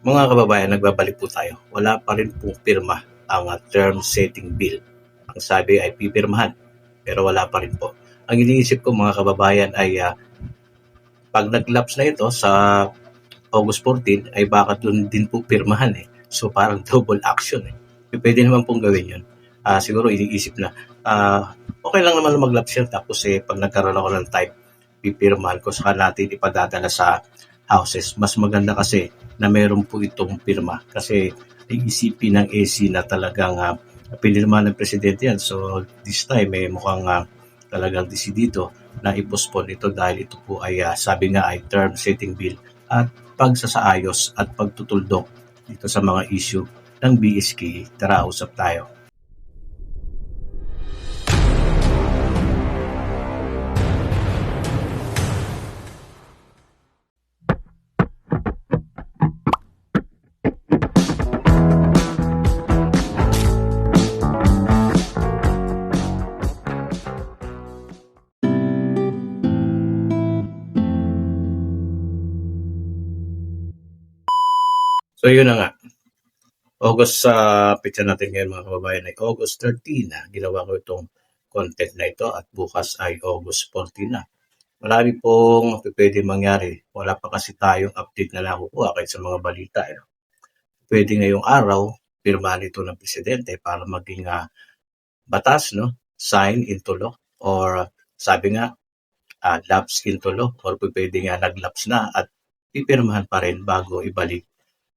Mga kababayan, nagbabalik po tayo. Wala pa rin pong pirma ang term setting bill. Ang sabi ay pipirmahan, pero wala pa rin po. Ang iniisip ko mga kababayan ay uh, pag nag-lapse na ito sa August 14 ay baka doon din po pirmahan eh. So parang double action eh. Pwede naman pong gawin yun. Uh, siguro iniisip na, uh, okay lang naman mag-lapse yan. Tapos eh, pag nagkaroon ako ng type, pipirmahan ko saka natin ipadadala sa houses. Mas maganda kasi na meron po itong pirma kasi iisipin ng AC na talagang uh, pinirma ng presidente yan. So this time eh, mukhang uh, talagang desidido na i-postpone ito dahil ito po ay uh, sabi nga ay term setting bill at pagsasaayos at pagtutuldok dito sa mga issue ng BSK. Tara, usap tayo. So yun na nga. August sa uh, picture natin ngayon mga kababayan ay August 13 na ginawa ko itong content na ito at bukas ay August 14 na. Marami pong pwede mangyari. Wala pa kasi tayong update na nakukuha kahit sa mga balita. Eh. Pwede ngayong araw, pirmahan ito ng presidente para maging uh, batas, no? sign into law or sabi nga, uh, lapse into law or pwede nga naglaps na at pipirmahan pa rin bago ibalik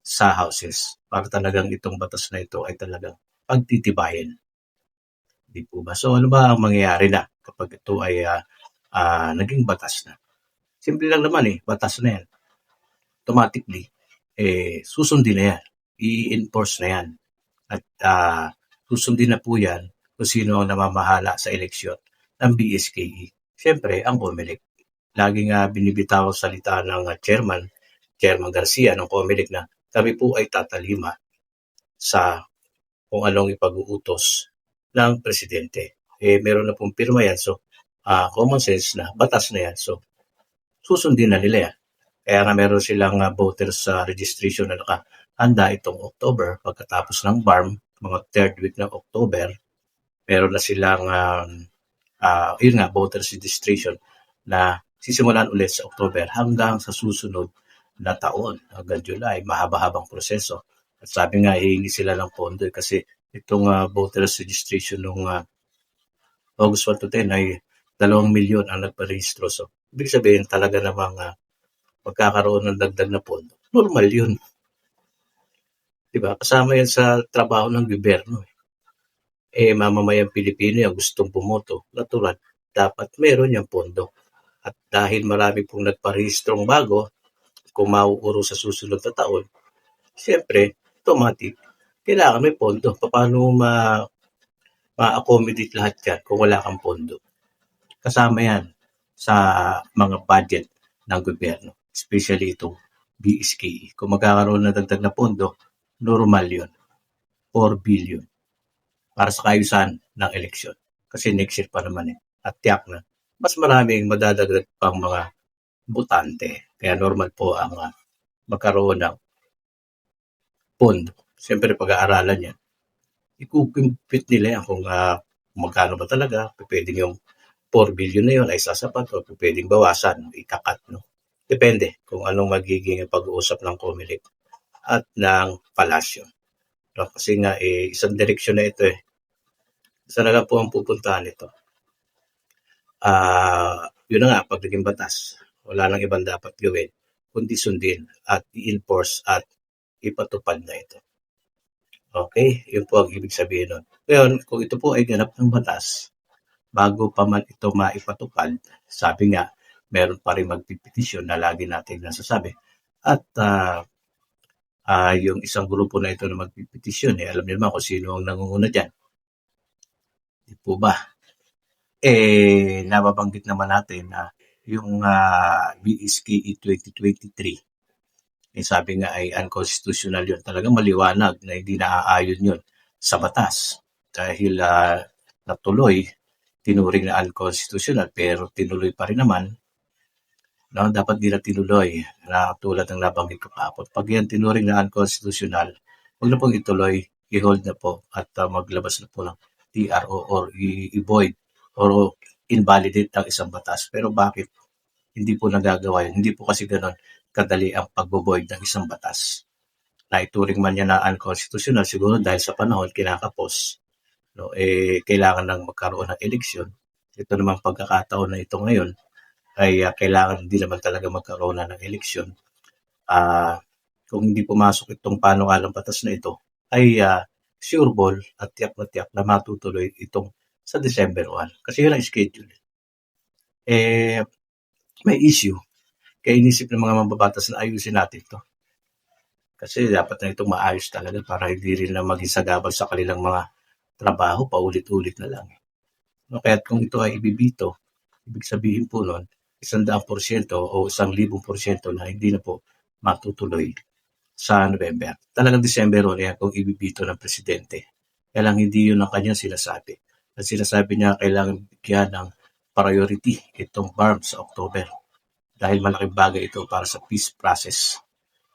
sa houses para talagang itong batas na ito ay talagang pagtitibayin. Di po ba? So ano ba ang mangyayari na kapag ito ay uh, uh, naging batas na? Simple lang naman eh, batas na yan. Automatically, eh, susundin na yan. I-enforce na yan. At uh, susundin na po yan kung sino ang namamahala sa eleksyon ng BSKE. Siyempre, ang COMELEC. Laging uh, binibitaw salita ng chairman, Chairman Garcia ng COMELEC na kami po ay tatalima sa kung anong ipag-uutos ng presidente. Eh, meron na pong pirma yan. So, uh, common sense na, batas na yan. So, susundin na nila yan. Kaya nga meron silang uh, voters uh, registration na nakahanda itong October pagkatapos ng BARM, mga third week ng October. Meron na silang um, uh, yun nga, voters registration na sisimulan ulit sa October hanggang sa susunod na taon hanggang July, mahaba-habang proseso. At sabi nga, hihingi sila ng pondo eh, kasi itong uh, voters registration noong uh, August 1 to 10 ay 2 milyon ang nagparehistro. So, ibig sabihin talaga namang uh, magkakaroon ng dagdag na pondo. Normal yun. Diba? Kasama yan sa trabaho ng gobyerno. Eh, eh mamamayang Pilipino yung gustong pumoto. Natural, dapat meron yung pondo. At dahil marami pong nagparehistrong bago, kung mauuro sa susunod na taon, siyempre, automatic, kailangan may pondo. Paano ma ma-accommodate lahat yan kung wala kang pondo? Kasama yan sa mga budget ng gobyerno, especially itong BSKE. Kung magkakaroon ng dagdag na pondo, normal yun. 4 billion para sa kayusan ng eleksyon. Kasi next year pa naman eh. At tiyak na, mas maraming madadagdag pang mga butante. Kaya normal po ang uh, magkaroon ng pondo. Siyempre, pag-aaralan yan. Ikukumpit nila yan kung uh, magkano ba talaga. Pwedeng yung 4 billion na yun ay sasapat o pwedeng bawasan, ikakat. No? Depende kung anong magiging pag-uusap ng COMELEC at ng palasyo. No? Kasi nga, eh, isang direksyon na ito eh. Saan na po ang pupuntahan ito? Ah, uh, yun na nga, pag batas, wala nang ibang dapat gawin kundi sundin at i-enforce at ipatupad na ito. Okay, yun po ang ibig sabihin nun. Ngayon, kung ito po ay ganap ng batas, bago pa man ito maipatupad, sabi nga, meron pa rin magpipetisyon na lagi natin nasasabi. At uh, uh, yung isang grupo na ito na magpipetisyon, eh, alam niyo naman kung sino ang nangunguna dyan. Di po ba? Eh, nababanggit naman natin na yung uh, BSKE 2023. Eh, sabi nga ay unconstitutional yun. Talaga maliwanag na hindi naaayon yun sa batas. Dahil uh, natuloy, tinuring na unconstitutional pero tinuloy pa rin naman no, dapat di na tinuloy na tulad ng nabanggit ko kahapon. Pag yan tinuring na unconstitutional, huwag na pong ituloy, i-hold na po at uh, maglabas na po ng TRO or i-void or invalidate ang isang batas. Pero bakit hindi po nagagawa yun? Hindi po kasi ganun kadali ang pag-void ng isang batas. Na ituring man niya na unconstitutional, siguro dahil sa panahon kinakapos, no, eh, kailangan nang magkaroon ng eleksyon. Ito namang pagkakataon na ito ngayon, ay uh, kailangan hindi naman talaga magkaroon na ng eleksyon. Uh, kung hindi pumasok itong panukalang batas na ito, ay uh, sure ball at tiyak na tiyak na matutuloy itong sa December 1. Kasi yun ang schedule. Eh, may issue. Kaya inisip ng mga mababatas na ayusin natin to. Kasi dapat na itong maayos talaga para hindi rin na maging sagabal sa kanilang mga trabaho, paulit-ulit na lang. No, kaya kung ito ay ibibito, ibig sabihin po nun, isang daang porsyento o isang libong porsyento na hindi na po matutuloy sa November. Talagang December o kung ibibito ng presidente. Kaya lang hindi yun ang kanyang sinasabi. At sinasabi niya kailangan bigyan ng priority itong BARM sa October. Dahil malaking bagay ito para sa peace process.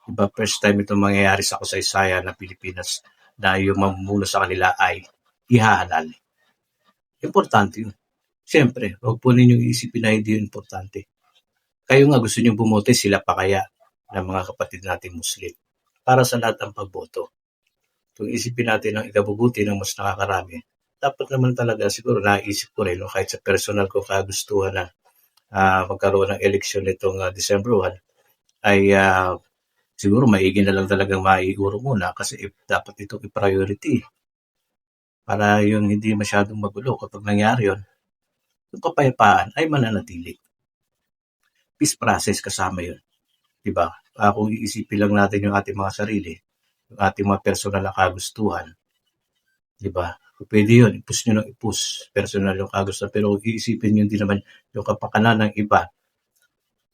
Diba, first time ito mangyayari sa kasaysayan ng Pilipinas na yung mamumuno sa kanila ay ihahalal. Importante yun. Siyempre, huwag po ninyong isipin na hindi yun importante. Kayo nga gusto niyo bumote, sila pa kaya ng mga kapatid nating Muslim para sa lahat ng pagboto. Kung isipin natin ang ikabubuti ng mas nakakarami, dapat naman talaga siguro naisip ko rin no, kahit sa personal ko kagustuhan na uh, magkaroon ng eleksyon nitong uh, December 1 ay uh, siguro maigi na lang talagang maiuro muna kasi if, dapat ito i-priority para yung hindi masyadong magulo kapag nangyari yon yung kapayapaan ay mananatili. Peace process kasama yun. Diba? Uh, kung iisipin lang natin yung ating mga sarili, yung ating mga personal na kagustuhan, diba? Pwede yun, ipus nyo ng ipus, personal yung kagustuhan. Pero iisipin nyo din naman yung kapakanan ng iba,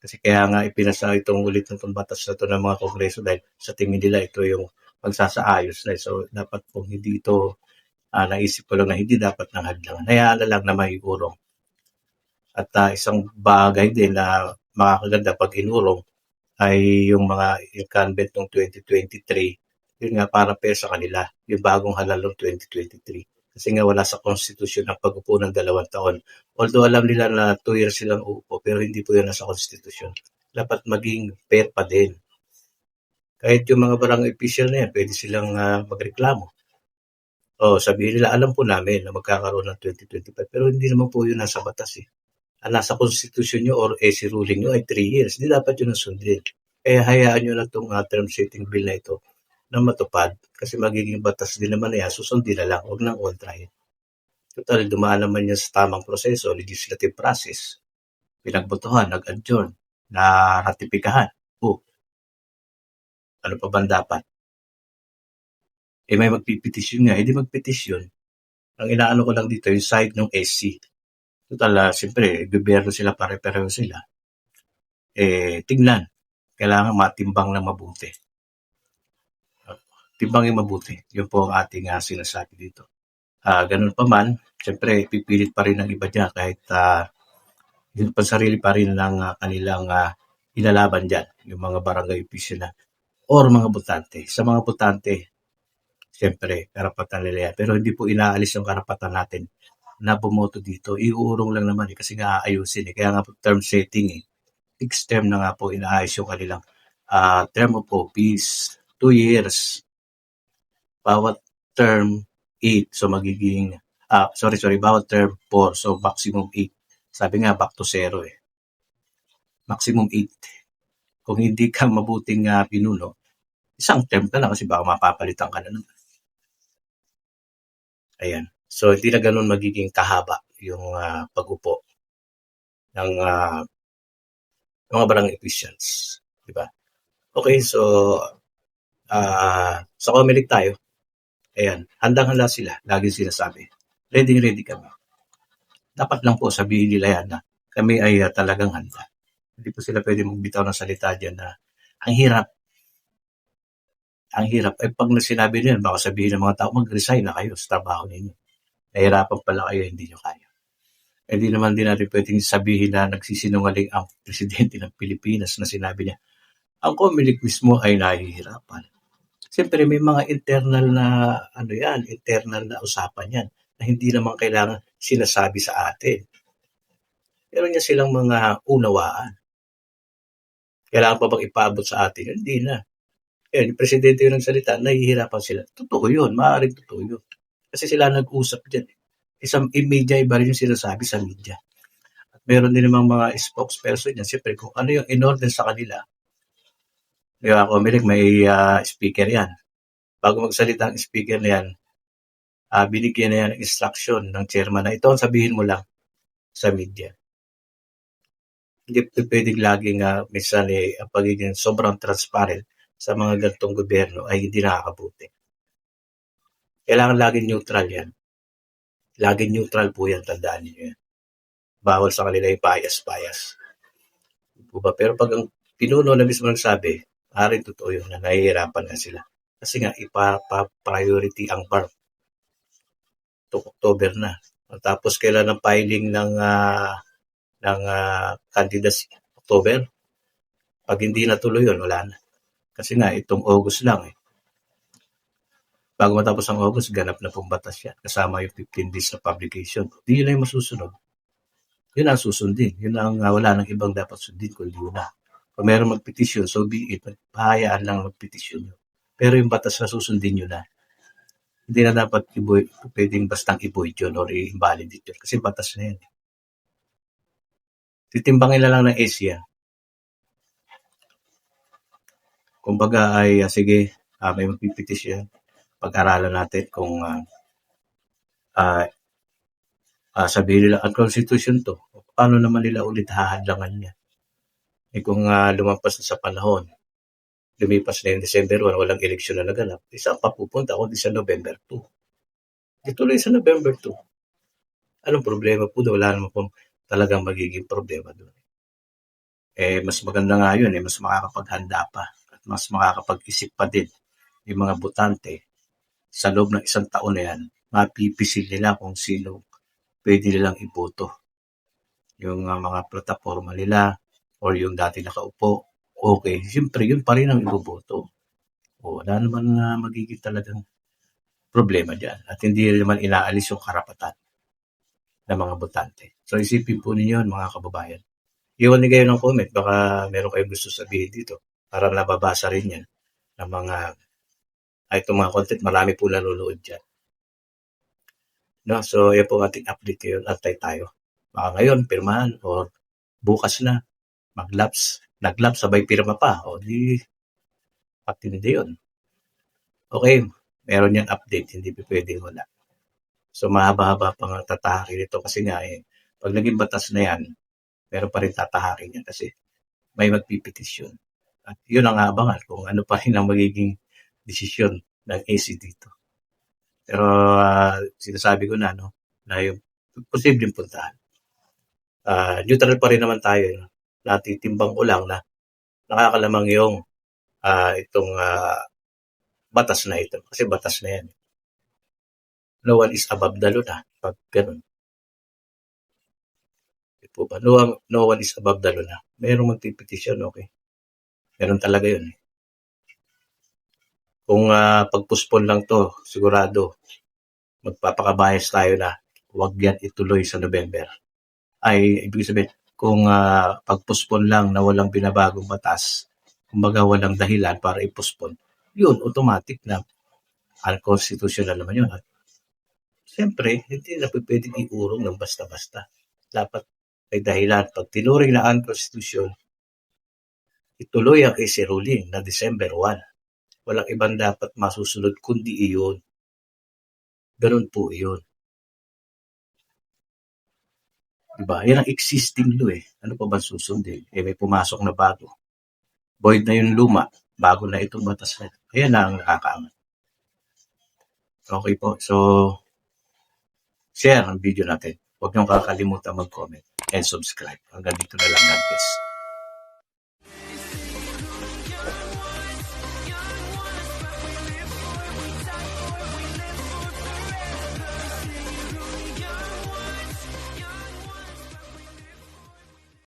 kasi kaya nga ipinasa itong ulit ng batas na ito ng mga kongreso dahil sa tingin nila ito yung pagsasaayos na. So, dapat kung hindi ito, uh, naisip ko lang na hindi dapat nang hadlangan. Hayaan lang na may at uh, isang bagay din na makakaganda pag inurong ay yung mga incumbent ng 2023, yun nga para pair sa kanila, yung bagong halal ng 2023. Kasi nga wala sa konstitusyon ang pag-upo ng dalawang taon. Although alam nila na 2 years silang uupo, pero hindi po yun nasa konstitusyon. Dapat maging pair pa din. Kahit yung mga barangay official na yan, pwede silang uh, magreklamo. O sabihin nila, alam po namin na magkakaroon ng 2025, pero hindi naman po yun nasa batas eh ang nasa constitution nyo or AC ruling nyo ay 3 years. Hindi dapat yun ang sundin. Kaya hayaan nyo na itong uh, term setting bill na ito na matupad kasi magiging batas din naman na yan, susundin na lang, huwag nang kontrahin. Total, dumaan naman yan sa tamang proseso, legislative process. Pinagbotohan, nag-adjourn, na ratipikahan. O, ano pa ba dapat? Eh may magpipetisyon nga, edi eh, magpetisyon. Ang inaano ko lang dito, yung side ng SC. Total, ah, siyempre gobyerno sila, pare-pareho sila. Eh, tingnan, kailangan matimbang na mabuti. Timbangin mabuti. Yun po ang ating uh, sinasabi dito. Uh, ganun pa man, siyempre, pipilit pa rin ng iba dyan kahit uh, yun pa sarili pa rin ng uh, kanilang uh, inalaban dyan, yung mga barangay official na or mga butante. Sa mga butante, siyempre, karapatan nila yan. Pero hindi po inaalis yung karapatan natin na bumoto dito, iuurong lang naman eh, kasi nga aayusin eh. Kaya nga po term setting eh. Fixed term na nga po inaayos yung kanilang uh, term of office. Two years. Bawat term, 8. So magiging, ah, sorry, sorry, bawat term, 4. So maximum 8. Sabi nga, back to zero eh. Maximum 8. Kung hindi ka mabuting uh, pinuno, isang term ka lang kasi baka mapapalitan ka na naman. Ayan. So, hindi na ganun magiging kahaba yung uh, pag-upo ng uh, mga barangay officials. Di ba? Okay, so uh, sa Comelec tayo. Ayan, handang-handa sila. Laging sinasabi. Ready-ready kami. Dapat lang po sabihin nila yan na kami ay uh, talagang handa. Hindi po sila pwede magbitaw ng salita dyan na ang hirap. Ang hirap. Eh pag sinabi nila, baka sabihin ng mga tao, mag-resign na kayo sa trabaho ninyo nahirapan pala kayo, hindi nyo kaya. hindi naman din natin pwedeng sabihin na nagsisinungaling ang presidente ng Pilipinas na sinabi niya, ang Comelec mismo ay nahihirapan. Siyempre, may mga internal na, ano yan, internal na usapan yan, na hindi naman kailangan sinasabi sa atin. Meron niya silang mga unawaan. Kailangan pa bang ipaabot sa atin? Hindi na. Kaya yung presidente yung nagsalita, nahihirapan sila. Totoo yun, maaaring totoo yun. Kasi sila nag-usap dyan. Isang media, iba rin yung sinasabi sa media. At meron din namang mga spokesperson yan. Siyempre, kung ano yung in-order sa kanila, ba, Comelec, may ah, speaker yan. Bago magsalita ang speaker na yan, ah, binigyan na yan ng instruction ng chairman na ito ang sabihin mo lang sa media. Hindi pwedeng laging uh, minsan eh, ang pagiging sobrang transparent sa mga gantong gobyerno ay hindi nakakabuti. Kailangan laging neutral yan. Laging neutral po yan, tandaan niyo yan. Bawal sa kanila yung bias-bias. Pero pag ang pinuno na mismo nagsabi, maaaring totoo yun na nahihirapan na sila. Kasi nga, ipa-priority ang BARP. To October na. Tapos kailan ang filing ng ah, ng uh, candidacy? October? Pag hindi natuloy yun, wala na. Kasi nga, itong August lang eh. Bago matapos ang August, ganap na pong batas yan. Kasama yung 15 days na publication. Hindi yun na yung masusunod. Yun ang susundin. Yun ang uh, wala nang ibang dapat sundin kundi yun na. Kung meron magpetisyon, so be it. Pahayaan lang magpetisyon yun. Pero yung batas na susundin yun na. Hindi na dapat iboy, pwedeng bastang i-void yun or i-invalidate yun. Kasi batas na yan. Titimbangin na lang ng Asia. Kumbaga ay, uh, sige, uh, may magpipetisyon pag-aralan natin kung uh, uh, uh, sabihin nila, ang constitution to, paano naman nila ulit hahadlangan niya? Eh kung uh, lumampas na sa panahon, lumipas na yung December 1, walang eleksyon na naganap, isang papupunta kundi sa November 2. Ituloy sa November 2. Anong problema po? Wala naman po talagang magiging problema doon. Eh, mas maganda nga yun, eh, mas makakapaghanda pa at mas makakapag-isip pa din yung mga butante sa loob ng isang taon na yan, mapipisil nila kung sino pwede nilang iboto. Yung uh, mga plataforma nila or yung dati nakaupo, okay. Siyempre, yun pa rin ang iboboto. O, wala naman na magiging talagang problema dyan. At hindi naman inaalis yung karapatan ng mga botante. So, isipin po ninyo, mga kababayan. Iwan ni kayo ng comment. Baka meron kayong gusto sabihin dito. Para nababasa rin yan ng mga ay itong mga content, marami po nanonood dyan. No? So, yan po ating update ngayon. Antay tayo. Baka ngayon, pirmahan o bukas na, mag-laps. Nag-laps, sabay pirma pa. O di, patindi yun. Okay, meron yan update, hindi pa pwedeng wala. So, mahaba-haba pang tatahakin ito kasi nga eh, pag naging batas na yan, meron pa rin tatahakin yan kasi may magpipetisyon. At yun ang abangan kung ano pa rin ang magiging desisyon ng AC dito. Pero uh, sinasabi ko na, no, na yung posibleng puntahan. Uh, neutral pa rin naman tayo. No? Natitimbang ko lang na nakakalamang yung uh, itong uh, batas na ito. Kasi batas na yan. No one is above the law na. Pag ganun. Po ba? No, no one is above the law na. Merong magpipetisyon, okay. Meron talaga yun. Eh. Kung uh, pagpuspon lang to, sigurado, magpapakabayas tayo na huwag yan ituloy sa November. Ay, ibig sabihin, kung uh, pagpuspon lang na walang binabagong batas, kumbaga walang dahilan para ipuspon, yun, automatic na unconstitutional naman yun. At siyempre, hindi na pwedeng iurong ng basta-basta. Dapat may dahilan. Pag tinuring na unconstitutional, ituloy ang AC ruling na December 1 walang ibang dapat masusunod kundi iyon. Ganun po iyon. Diba? Yan ang existing law eh. Ano pa ba susundin? Eh may pumasok na bago. Void na yung luma. Bago na itong batas na. Ayan na ang nakakaangat. Okay po. So, share ang video natin. Huwag niyong kakalimutan mag-comment and subscribe. Hanggang dito na lang. God.